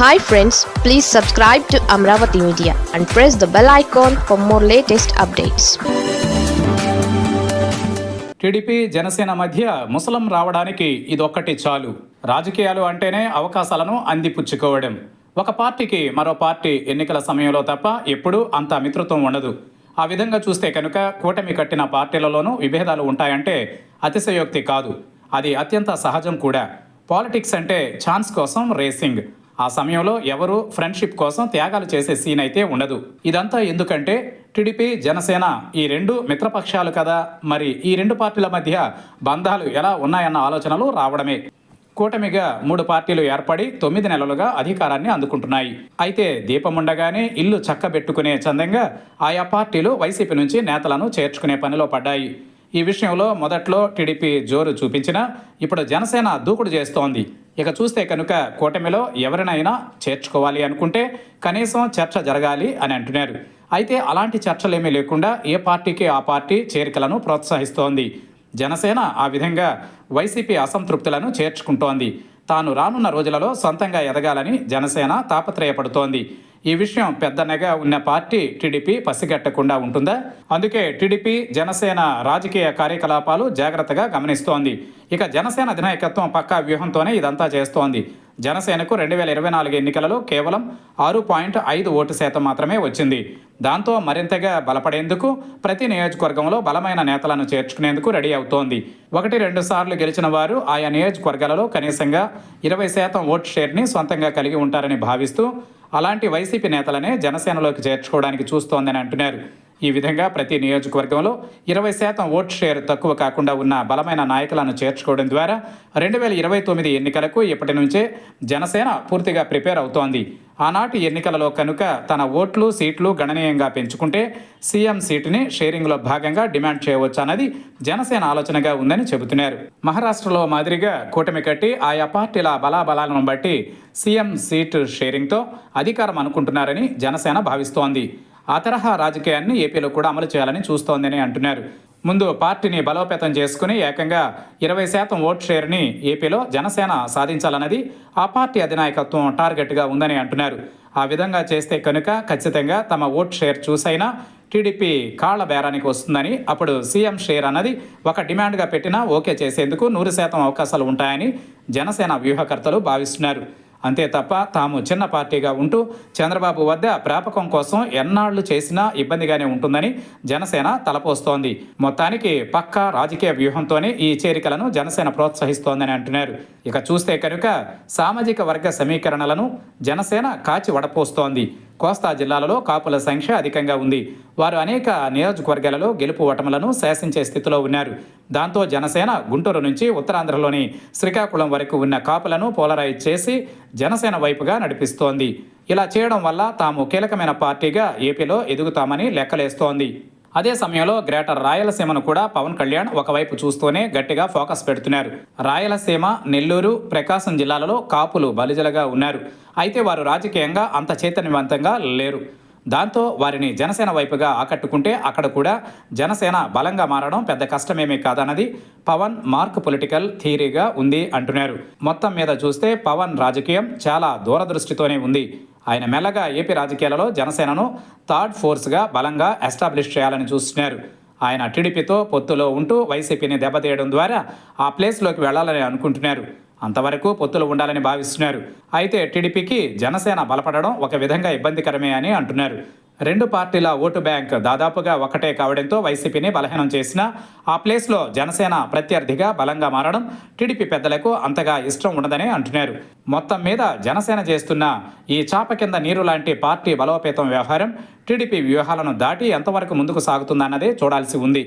Hi friends please subscribe to Amaravati media and press the bell icon for more latest updates TDP Janasena మధ్య ముసలం రావడానికి ఇదొక్కటి చాలు. రాజకీయాలు అంటేనే అవకాశాలను అందిపుచ్చుకోవడం. ఒక పార్టీకి మరో పార్టీ ఎన్నికల సమయంలో తప్ప ఎప్పుడూ అంత మిత్రత్వం ఉండదు. ఆ విధంగా చూస్తే కనుక కూటమి కట్టిన పార్టీలలోనూ విభేదాలు ఉంటాయంటే అతిశయోక్తి కాదు. అది అత్యంత సహజం కూడా. పాలిటిక్స్ అంటే ఛాన్స్ కోసం రేసింగ్. ఆ సమయంలో ఎవరు ఫ్రెండ్షిప్ కోసం త్యాగాలు చేసే సీన్ అయితే ఉండదు. ఇదంతా ఎందుకంటే టీడీపీ జనసేన ఈ రెండు మిత్రపక్షాలు కదా. మరి ఈ రెండు పార్టీల మధ్య బంధాలు ఎలా ఉన్నాయన్న ఆలోచనలు రావడమే. కూటమిగా మూడు పార్టీలు ఏర్పడి తొమ్మిది నెలలుగా అధికారాన్ని అందుకుంటున్నాయి. అయితే దీపం ఉండగానే ఇల్లు చక్కబెట్టుకునే చందంగా ఆయా పార్టీలు వైసీపీ నుంచి నేతలను చేర్చుకునే పనిలో పడ్డాయి. ఈ విషయంలో మొదట్లో టీడీపీ జోరు చూపించినా ఇప్పుడు జనసేన దూకుడు చేస్తోంది. ఇక చూస్తే కనుక కూటమిలో ఎవరినైనా చేర్చుకోవాలి అనుకుంటే కనీసం చర్చ జరగాలి అని అంటున్నారు. అయితే అలాంటి చర్చలేమీ లేకుండా ఏ పార్టీకి ఆ పార్టీ చేరికలను ప్రోత్సహిస్తోంది. జనసేన ఆ విధంగా వైసీపీ అసంతృప్తులను చేర్చుకుంటోంది. తాను రానున్న రోజులలో సొంతంగా ఎదగాలని జనసేన తాపత్రయపడుతోంది. ఈ విషయం పెద్దనగా ఉన్న పార్టీ టీడీపీ పసిగట్టకుండా ఉంటుందా? అందుకే టీడీపీ జనసేన రాజకీయ కార్యకలాపాలు జాగ్రత్తగా గమనిస్తోంది. ఇక జనసేన అధినాయకత్వం పక్కా వ్యూహంతోనే ఇదంతా చేస్తోంది. జనసేనకు రెండు వేల ఇరవై నాలుగు ఎన్నికలలో కేవలం ఆరు పాయింట్ ఐదు ఓటు శాతం మాత్రమే వచ్చింది. దాంతో మరింతగా బలపడేందుకు ప్రతి నియోజకవర్గంలో బలమైన నేతలను చేర్చుకునేందుకు రెడీ అవుతోంది. ఒకటి రెండు సార్లు గెలిచిన వారు ఆయా నియోజకవర్గాలలో కనీసంగా ఇరవై శాతం ఓట్ షేర్ని సొంతంగా కలిగి ఉంటారని భావిస్తూ అలాంటి వైసీపీ నేతలనే జనసేనలోకి చేర్చుకోవడానికి చూస్తోందని అంటున్నారు. ఈ విధంగా ప్రతి నియోజకవర్గంలో ఇరవై శాతం ఓట్ షేర్ తక్కువ కాకుండా ఉన్న బలమైన నాయకులను చేర్చుకోవడం ద్వారా రెండు వేల ఇరవై తొమ్మిది ఎన్నికలకు ఇప్పటి నుంచే జనసేన పూర్తిగా ప్రిపేర్ అవుతోంది. ఆనాటి ఎన్నికలలో కనుక తన ఓట్లు సీట్లు గణనీయంగా పెంచుకుంటే సీఎం సీటుని షేరింగ్లో భాగంగా డిమాండ్ చేయవచ్చు అన్నది జనసేన ఆలోచనగా ఉందని చెబుతున్నారు. మహారాష్ట్రలో మాదిరిగా కూటమి కట్టి ఆయా పార్టీల బలాబలాలను బట్టి సీఎం సీటు షేరింగ్తో అధికారం అనుకుంటున్నారని జనసేన భావిస్తోంది. ఆ తరహా రాజకీయాన్ని ఏపీలో కూడా అమలు చేయాలని చూస్తోందని అంటున్నారు. ముందు పార్టీని బలోపేతం చేసుకుని ఏకంగా ఇరవై శాతం ఓట్ షేర్ని ఏపీలో జనసేన సాధించాలన్నది ఆ పార్టీ అధినాయకత్వం టార్గెట్గా ఉందని అంటున్నారు. ఆ విధంగా చేస్తే కనుక ఖచ్చితంగా తమ ఓట్ షేర్ చూసైనా టీడీపీ కాళ్ళ బేరానికి వస్తుందని అప్పుడు సీఎం షేర్ అన్నది ఒక డిమాండ్గా పెట్టినా ఓకే చేసేందుకు నూరు శాతం అవకాశాలు ఉంటాయని జనసేన వ్యూహకర్తలు భావిస్తున్నారు. అంతే తప్ప తాము చిన్న పార్టీగా ఉంటూ చంద్రబాబు వద్ద ప్రాపకం కోసం ఎన్నాళ్ళు చేసినా ఇబ్బందిగానే ఉంటుందని జనసేన తలపోస్తోంది. మొత్తానికి పక్కా రాజకీయ వ్యూహంతోనే ఈ చేరికలను జనసేన ప్రోత్సహిస్తోందని అంటున్నారు. ఇక చూస్తే కనుక సామాజిక వర్గ సమీకరణలను జనసేన కాచి వడపోస్తోంది. కోస్తా జిల్లాలలో కాపుల సంఖ్య అధికంగా ఉంది. వారు అనేక నియోజకవర్గాలలో గెలుపు ఓటములను శాసించే స్థితిలో ఉన్నారు. దాంతో జనసేన గుంటూరు నుంచి ఉత్తరాంధ్రలోని శ్రీకాకుళం వరకు ఉన్న కాపులను పోలరైజ్ చేసి జనసేన వైపుగా నడిపిస్తోంది. ఇలా చేయడం వల్ల తాము కీలకమైన పార్టీగా ఏపీలో ఎదుగుతామని లెక్కలేస్తోంది. అదే సమయంలో గ్రేటర్ రాయలసీమను కూడా పవన్ కళ్యాణ్ ఒకవైపు చూస్తూనే గట్టిగా ఫోకస్ పెడుతున్నారు. రాయలసీమ నెల్లూరు ప్రకాశం జిల్లాలలో కాపులు బలిజలుగా ఉన్నారు. అయితే వారు రాజకీయంగా అంత చైతన్యవంతంగా లేరు. దాంతో వారిని జనసేన వైపుగా ఆకట్టుకుంటే అక్కడ కూడా జనసేన బలంగా మారడం పెద్ద కష్టమేమీ కాదన్నది పవన్ మార్క్ పొలిటికల్ థియరీగా ఉంది అంటున్నారు. మొత్తం మీద చూస్తే పవన్ రాజకీయం చాలా దూరదృష్టితోనే ఉంది. ఆయన మెల్లగా ఏపీ రాజకీయాలలో జనసేనను థర్డ్ ఫోర్స్గా బలంగా ఎస్టాబ్లిష్ చేయాలని చూస్తున్నారు. ఆయన టీడీపీతో పొత్తులో ఉంటూ వైసీపీని దెబ్బతీయడం ద్వారా ఆ ప్లేస్లోకి వెళ్ళాలని అనుకుంటున్నారు. అంతవరకు పొత్తులు ఉండాలని భావిస్తున్నారు. అయితే టీడీపీకి జనసేన బలపడడం ఒక విధంగా ఇబ్బందికరమే అని అంటున్నారు. రెండు పార్టీల ఓటు బ్యాంక్ దాదాపుగా ఒకటే కావడంతో వైసీపీని బలహీనం చేసిన ఆ ప్లేస్లో జనసేన ప్రత్యర్థిగా బలంగా మారడం టీడీపీ పెద్దలకు అంతగా ఇష్టం ఉండదని అంటున్నారు. మొత్తం మీద జనసేన చేస్తున్న ఈ చాప కింద నీరు లాంటి పార్టీ బలోపేతం వ్యవహారం టీడీపీ వ్యూహాలను దాటి ఎంతవరకు ముందుకు సాగుతుందన్నదే చూడాల్సి ఉంది.